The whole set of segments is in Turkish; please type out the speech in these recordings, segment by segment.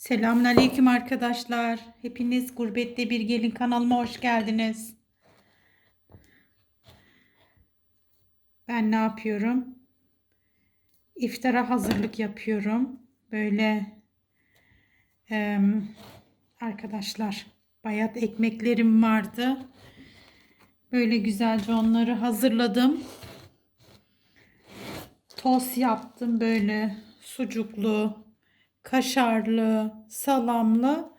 Selamünaleyküm arkadaşlar. Hepiniz Gurbette Bir Gelin kanalıma hoş geldiniz. Ben ne yapıyorum? İftara hazırlık yapıyorum. Böyle em, arkadaşlar bayat ekmeklerim vardı. Böyle güzelce onları hazırladım. Tost yaptım böyle sucuklu, kaşarlı, salamlı.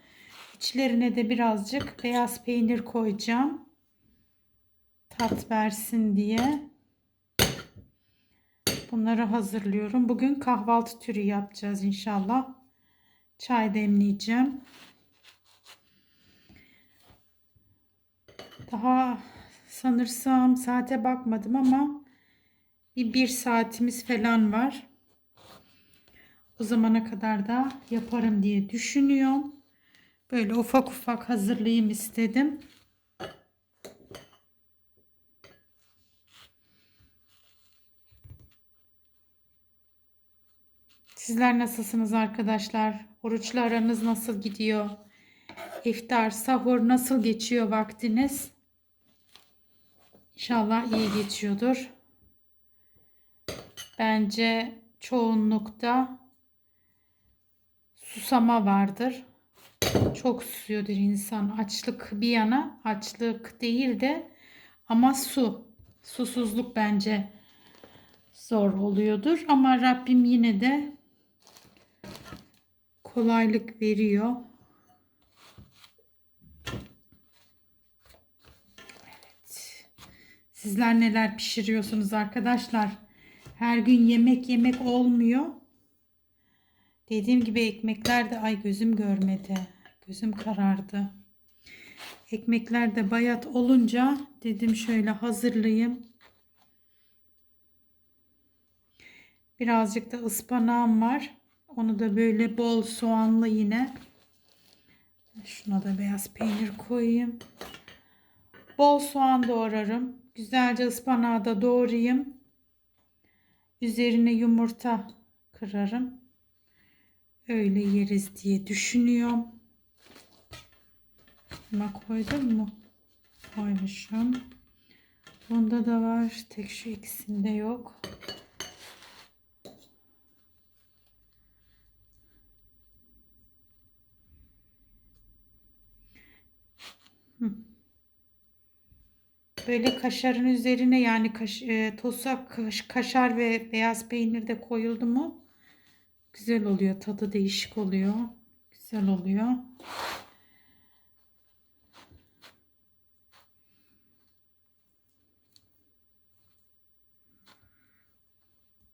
İçlerine de birazcık beyaz peynir koyacağım. Tat versin diye. Bunları hazırlıyorum. Bugün kahvaltı türü yapacağız inşallah. Çay demleyeceğim. Daha sanırsam saate bakmadım ama bir, bir saatimiz falan var. O zamana kadar da yaparım diye düşünüyorum. Böyle ufak ufak hazırlayayım istedim. Sizler nasılsınız arkadaşlar? Oruçlu nasıl gidiyor? İftar, sahur nasıl geçiyor vaktiniz? İnşallah iyi geçiyordur. Bence çoğunlukta susama vardır. Çok susuyordur insan. Açlık bir yana, açlık değil de ama su. Susuzluk bence zor oluyordur. Ama Rabbim yine de kolaylık veriyor. Evet. Sizler neler pişiriyorsunuz arkadaşlar? Her gün yemek yemek olmuyor. Dediğim gibi ekmekler de ay gözüm görmedi. Gözüm karardı. Ekmekler de bayat olunca dedim şöyle hazırlayayım. Birazcık da ıspanağım var. Onu da böyle bol soğanlı yine. Şuna da beyaz peynir koyayım. Bol soğan doğrarım. Güzelce ıspanağı da doğrayayım. Üzerine yumurta kırarım. Öyle yeriz diye düşünüyorum. Buna koydum mu? Koymuşum. Bunda da var. Tek şu ikisinde yok. Böyle kaşarın üzerine yani kaş, e, tosa kaş, kaşar ve beyaz peynir de koyuldu mu güzel oluyor. Tadı değişik oluyor. Güzel oluyor.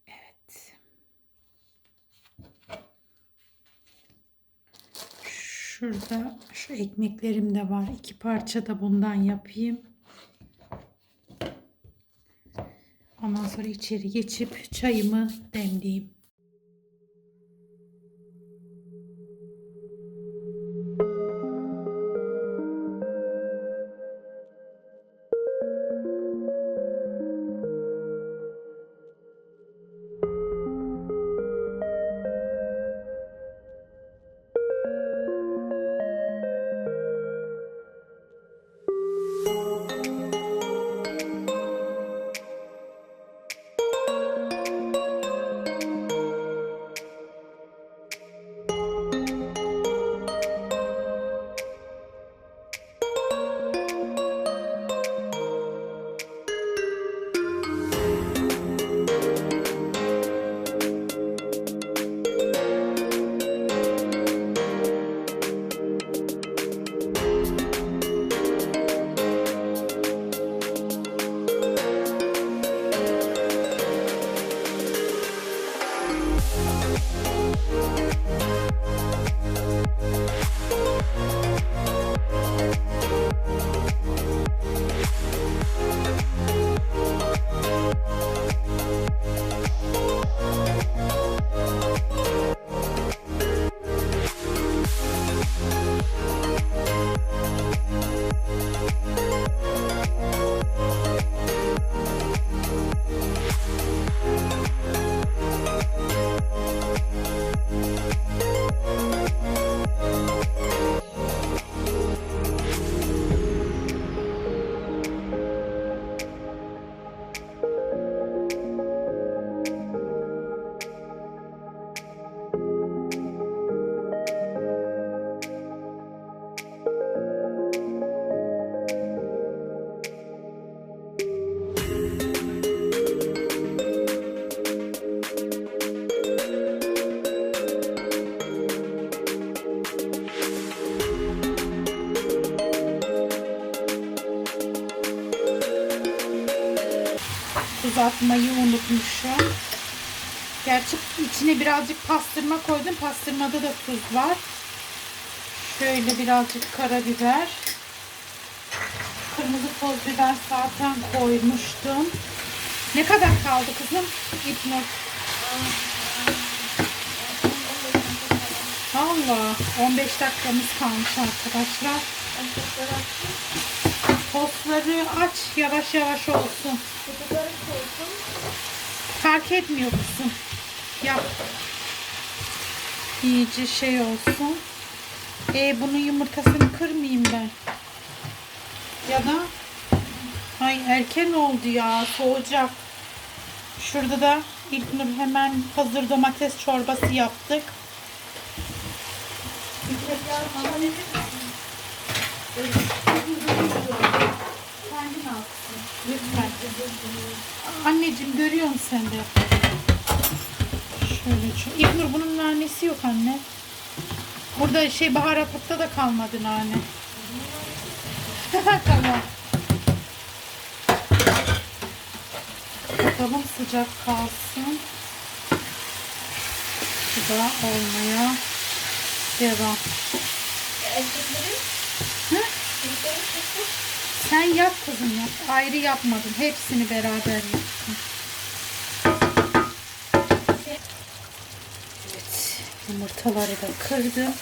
Evet. Şurada şu ekmeklerim de var. İki parça da bundan yapayım. Ondan sonra içeri geçip çayımı demleyeyim. Tuz atmayı unutmuşum. Gerçi içine birazcık pastırma koydum. Pastırmada da tuz var. Şöyle birazcık karabiber. Kırmızı toz biber zaten koymuştum. Ne kadar kaldı kızım? İpnur. Allah 15 dakikamız kalmış arkadaşlar. Tostları aç yavaş yavaş olsun. Fark etmiyor kızım. Yap. İyice şey olsun. E bunun yumurtasını kırmayayım ben. Ya da ay erken oldu ya soğuyacak. Şurada da İlknur hemen hazır domates çorbası yaptık. Kendin alsın. Lütfen. Anneciğim görüyorsun sen de. Şöyle. İlknur bunun nanesi yok anne. Burada şey baharatta da kalmadı nane. tamam. Bakalım sıcak kalsın. Bu da olmaya devam. Hı? Sen yap kızım yap. Ayrı yapmadım. Hepsini beraber yaptım. Evet. Yumurtaları da kırdım.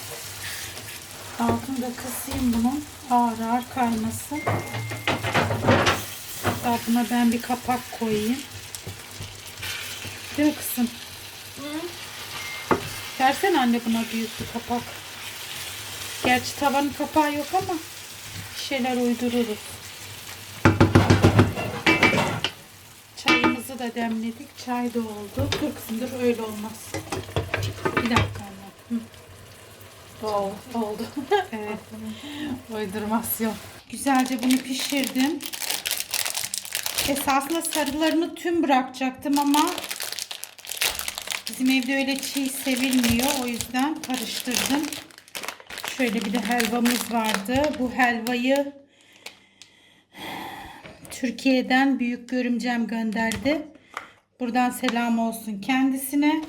Altını da kısayım bunun. Ağır ağır kaymasın. Hatta buna ben bir kapak koyayım. Değil mi kızım? Versene anne buna büyük bir kapak. Gerçi tavanın kapağı yok ama şeyler uydururuz. Da demledik. Çay da oldu. Dur öyle olmaz. Bir dakika anne. Oldu. oldu. evet. Uydurmasyon. Güzelce bunu pişirdim. Esasında sarılarını tüm bırakacaktım ama bizim evde öyle çiğ sevilmiyor. O yüzden karıştırdım. Şöyle bir de helvamız vardı. Bu helvayı Türkiye'den büyük görümcem gönderdi. Buradan selam olsun kendisine.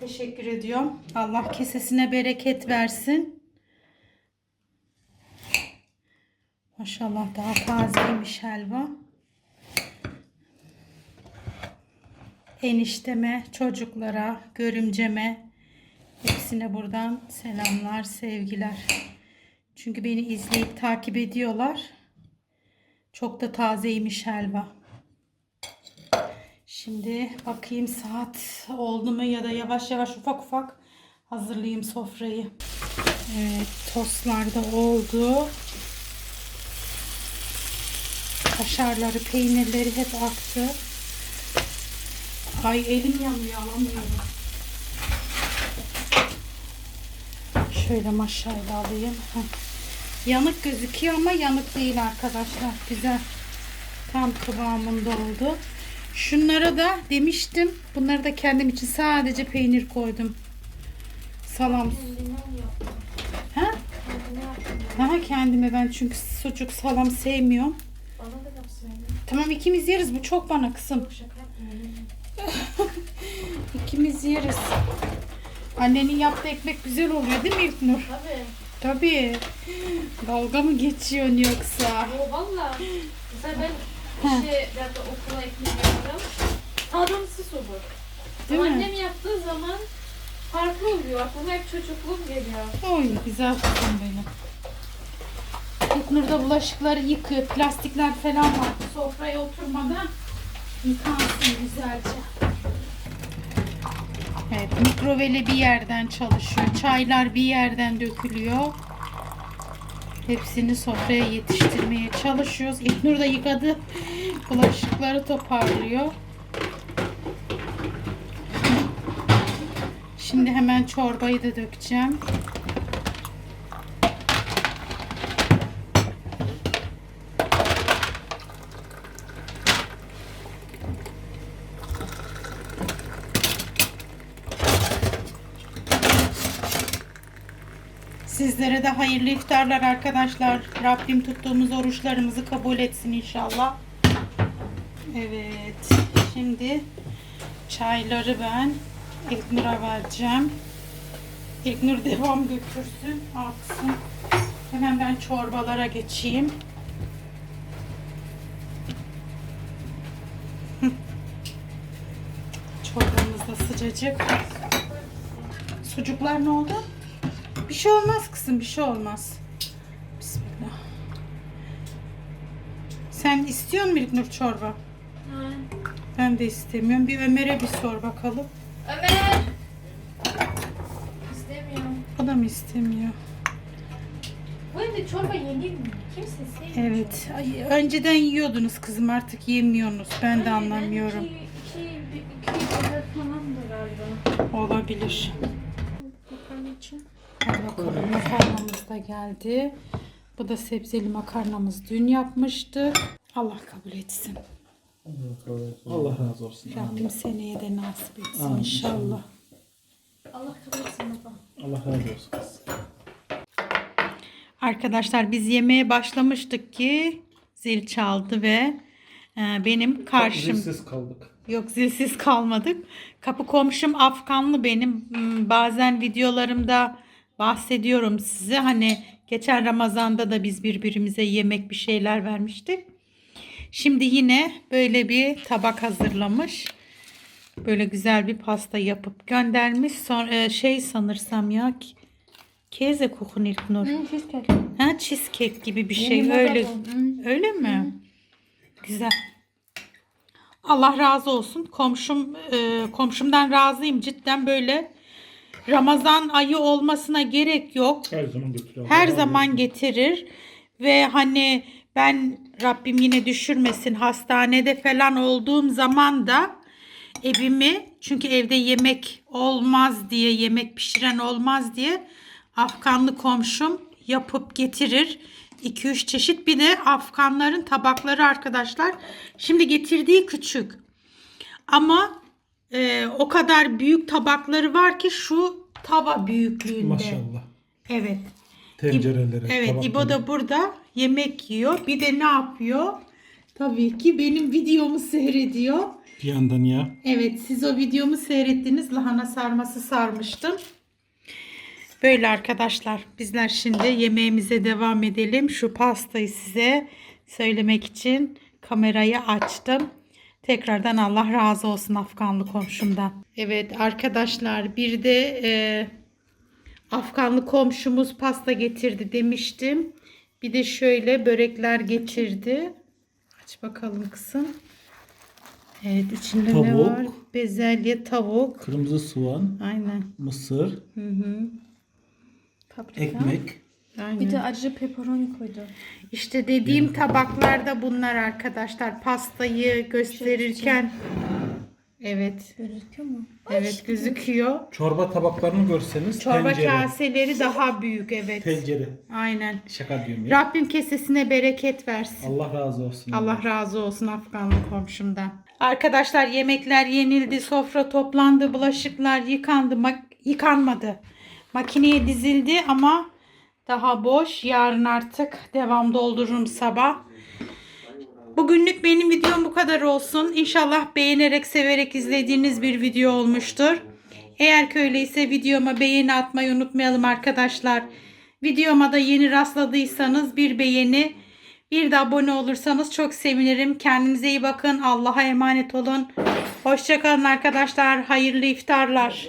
Teşekkür ediyorum. Allah kesesine bereket versin. Maşallah daha tazeymiş helva. Enişteme, çocuklara, görümceme hepsine buradan selamlar, sevgiler. Çünkü beni izleyip takip ediyorlar. Çok da tazeymiş helva. Şimdi bakayım saat oldu mu ya da yavaş yavaş ufak ufak hazırlayayım sofrayı. Evet tostlar da oldu. Kaşarları, peynirleri hep aktı. Ay elim yanıyor alamıyorum. Şöyle maşayla alayım. Heh. Yanık gözüküyor ama yanık değil arkadaşlar. Güzel. Tam kıvamında oldu. Şunlara da demiştim. Bunları da kendim için sadece peynir koydum. Salam. Ha? Ha kendime ben çünkü sucuk salam sevmiyorum. Tamam ikimiz yeriz. Bu çok bana yapmıyorum. İkimiz yeriz. Annenin yaptığı ekmek güzel oluyor değil mi İlknur? Tabii. Tabii. Dalga mı geçiyorsun yoksa? O valla. Mesela ben işe ya da okula ekmek yaparım. Tadımsız olur. Değil mi? Annem yaptığı zaman farklı oluyor. Aklıma hep çocukluğum geliyor. Oy güzel kızım benim. İlknur da bulaşıkları yıkıyor. Plastikler falan var. Sofraya oturmadan yıkansın güzelce. Evet mikroveli bir yerden çalışıyor. Çaylar bir yerden dökülüyor. Hepsini sofraya yetiştirmeye çalışıyoruz. İlknur da yıkadı. Bulaşıkları toparlıyor. Şimdi hemen çorbayı da dökeceğim. Sizlere de hayırlı iftarlar arkadaşlar. Rabbim tuttuğumuz oruçlarımızı kabul etsin inşallah. Evet. Şimdi çayları ben İlknur'a vereceğim. İlknur devam götürsün, aksın. Hemen ben çorbalara geçeyim. Çorbamız da sıcacık. Sucuklar ne oldu? Bir şey olmaz kızım, bir şey olmaz. Bismillah. Sen istiyor musun İlknur çorba? Ha. Ben de istemiyorum. Bir Ömer'e bir sor bakalım. Ömer. İstemiyorum. O da mı istemiyor? Bu evde çorba yenir mi? Kimse sevmiyor. Evet. Ay, önceden yiyordunuz kızım artık yemiyorsunuz. Ben de anlamıyorum. İki, iki, iki, iki yıldır falandır galiba. Olabilir. İçin. Hadi bakalım makarnamız da geldi. Bu da sebzeli makarnamız dün yapmıştık. Allah kabul etsin. Allah razı olsun. Rabbim seneye de nasip etsin Amin. inşallah. Allah kabul etsin baba. Allah razı olsun. kız. Arkadaşlar biz yemeğe başlamıştık ki zil çaldı ve benim karşım Zilsiz kaldık. Yok zilsiz kalmadık. Kapı komşum Afganlı benim. Hmm, Bazen videolarımda bahsediyorum size. Hani geçen Ramazan'da da biz birbirimize yemek bir şeyler vermiştik. Şimdi yine böyle bir tabak hazırlamış. Böyle güzel bir pasta yapıp göndermiş. Sonra e, şey sanırsam ya Keze kokun İlknur. Hı, cheesecake. Ha cheesecake gibi bir şey moda öyle. Hı. Öyle mi? Güzel. Allah razı olsun. Komşum e, komşumdan razıyım cidden böyle. Ramazan ayı olmasına gerek yok. Her zaman götürüyor. Her zaman getirir ve hani ben Rabbim yine düşürmesin hastanede falan olduğum zaman da evimi çünkü evde yemek olmaz diye yemek pişiren olmaz diye Afganlı komşum yapıp getirir. 2-3 çeşit bir de Afganların tabakları arkadaşlar. Şimdi getirdiği küçük. Ama e, o kadar büyük tabakları var ki şu tava büyüklüğünde. Maşallah. Evet. Tencereleri. Evet tabakları. İbo da burada yemek yiyor. Bir de ne yapıyor? Tabii ki benim videomu seyrediyor. Bir yandan ya. Evet siz o videomu seyrettiniz. Lahana sarması sarmıştım. Böyle arkadaşlar bizler şimdi yemeğimize devam edelim. Şu pastayı size söylemek için kamerayı açtım. Tekrardan Allah razı olsun Afganlı komşumdan. Evet arkadaşlar bir de e, Afganlı komşumuz pasta getirdi demiştim. Bir de şöyle börekler getirdi. Aç bakalım kızım. Evet içinde ne Tavuk. var? Bezelye, tavuk. Kırmızı soğan, Aynen. mısır, Hı hı. Paprika. ekmek. Aynen. Bir de acı pepperoni koydu. İşte dediğim tabaklarda bunlar arkadaşlar. Pastayı gösterirken evet. Gözüküyor mu? Evet gözüküyor. Çorba tabaklarını görseniz Çorba tencere. kaseleri daha büyük evet. Tencere. Aynen. Şaka diyorum ya. Rabbim kesesine bereket versin. Allah razı olsun. Allah razı olsun Afganlı komşumdan. Arkadaşlar yemekler yenildi, sofra toplandı, bulaşıklar yıkandı, mak- yıkanmadı. Makineye dizildi ama daha boş. Yarın artık devam doldururum sabah. Bugünlük benim videom bu kadar olsun. İnşallah beğenerek, severek izlediğiniz bir video olmuştur. Eğer ki öyleyse videoma beğeni atmayı unutmayalım arkadaşlar. Videoma da yeni rastladıysanız bir beğeni, bir de abone olursanız çok sevinirim. Kendinize iyi bakın. Allah'a emanet olun. Hoşçakalın arkadaşlar. Hayırlı iftarlar.